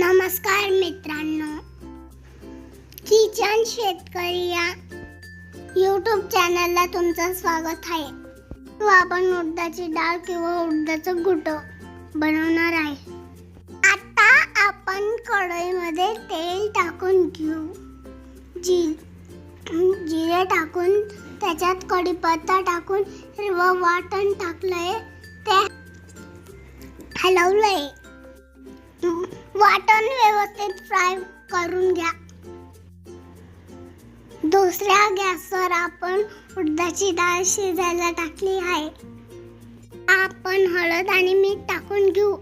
नमस्कार मित्रांनो. किचन शेतकरी या यूट्यूब चॅनलला तुमचं स्वागत आहे. तो आपण उडदाची डाळ किंवा उडदाचं गुट बनवणार आहे. आता आपण कढईमध्ये तेल टाकून घेऊ. जी जिरे टाकून त्याच्यात कढीपत्ता टाकून हिरवं वाटण टाकलंय. ते हलवलंय. वाटण व्यवस्थित फ्राय करून घ्या. दुसऱ्या गॅसवर आपण उडदाची डाळ शिजायला टाकली आहे. आपण हळद आणि मीठ टाकून घेऊ.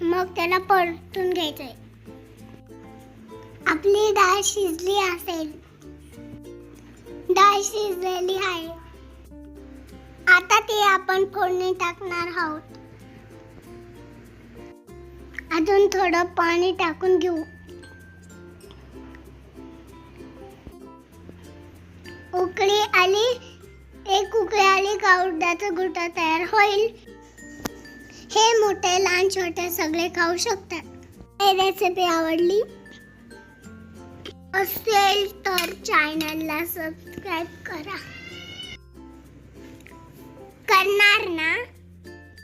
मग त्याला परतून घ्यायचंय. आपली डाळ शिजली असेल. डाळ शिजलेली आहे. आता ती आपण फोडणी टाकणार आहोत. अजून थोडं पाणी टाकून घेऊ. उकळी आली एक उकळी आली का उडदाचं गुटा तयार होईल. हे मोठे लहान छोटे सगळे खाऊ शकतात. ही रेसिपी आवडली? असेल तर चॅनलला सबस्क्राईब करा. करणार ना?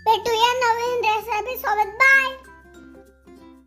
भेटूया नवीन रेसिपी सोबत. बाय